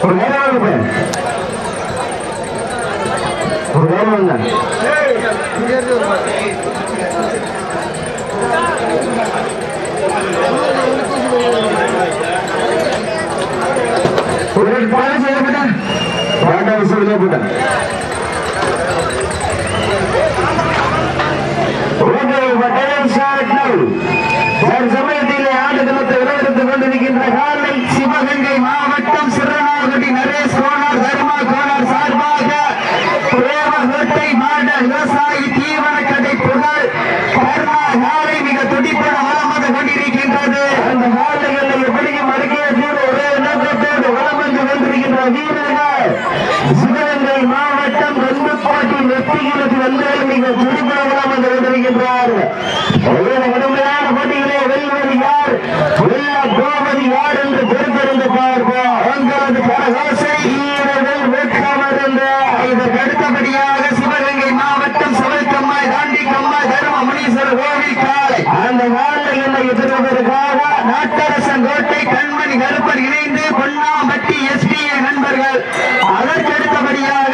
ஒரு நேரம் வாங்க போய். ஒரு நேரம் வாங்க ஒரு பாடம் செய்யப்பட்டேன் பாடம் செய்யப்பட்டேன் வெந்துப்பாட்டி வெற்றிகளுக்கு வந்து மிக துடிப்பட வளம் வந்து கொண்டிருக்கின்றார் கடுமையான போட்டிகளே வெல்வது யார்? வெல்ல போவது யார் என்று பொறுத்திருந்து பார்ப்போம். உங்களது பரகாசை வீரர்கள் வெற்றமருந்த இதற்கு அடுத்தபடியாக சிவகங்கை மாவட்டம் சபைக்கம்மாய் தாண்டிக்கம்மாய் தர்ம முனீஸ்வரர் கோவில் காலை அந்த காலத்தில் என்னை எதிர்ப்பதற்காக நாட்டரசன் கோட்டை கண்மணி கருப்பர் இணைந்து பொன்னாம்பட்டி எஸ்பிஏ நண்பர்கள். அதற்கு அடுத்தபடியாக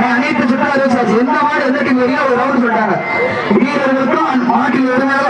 ஆனா அனைத்து சுற்றாலும் எந்த மாடு எந்த டீம் ஒரு ரவுண்ட் சொல்லிட்டாங்க. வீரர்களுக்கும் மாட்டில் இருந்தாலும்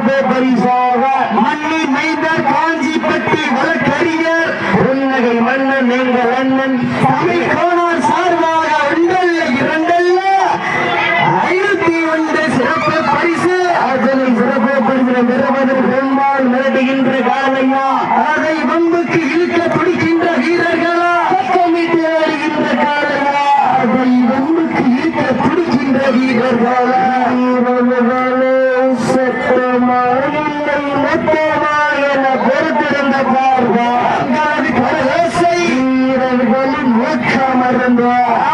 சிறப்பு பரிசாக மல்லி மைந்தர் காஞ்சிப்பட்டி வழக்கறிஞர். புன்னகை மன்னன் எங்கள் அண்ணன். தமிழ் கோணார் சார்பாக ஒன்றல்ல இரண்டல்ல. ஐநூத்தி ஒன்று சிறப்பு பரிசு. அதனை சிறப்பு பரிசு பெறுவதற்கு பெரும்பால் மிரட்டுகின்ற காலையா. அதை வம்புக்கு இழுக்க பிடிக்கின்ற வீரர்களா. சத்தமிட்டு வருகின்ற காலையா. அதை வம்புக்கு இழுக்க பிடிக்கின்ற வீரர்களா. வீரர்களின் ஊக்கம் அருந்த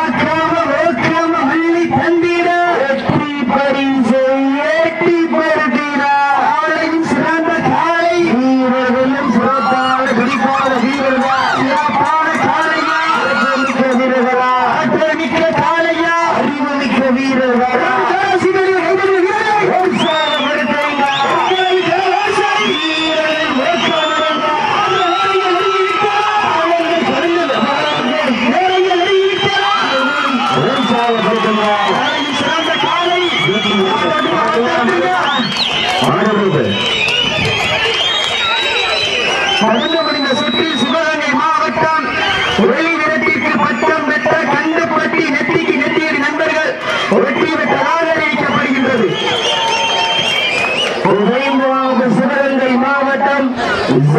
ஆக்காம ஓக்காம அள்ளி தந்திட. வெற்றி பரிசு ஏற்றி பருத்திட. ஆளையும் சிறந்த காலை. வீரர்களும் சிறப்பான பிடிப்பான வீரர்களா. சிறப்பான காலையா. மிக்க வீரர்களா. ஆற்றல் மிக்க காலையா. அறிவு மிக்க வீரர்களா.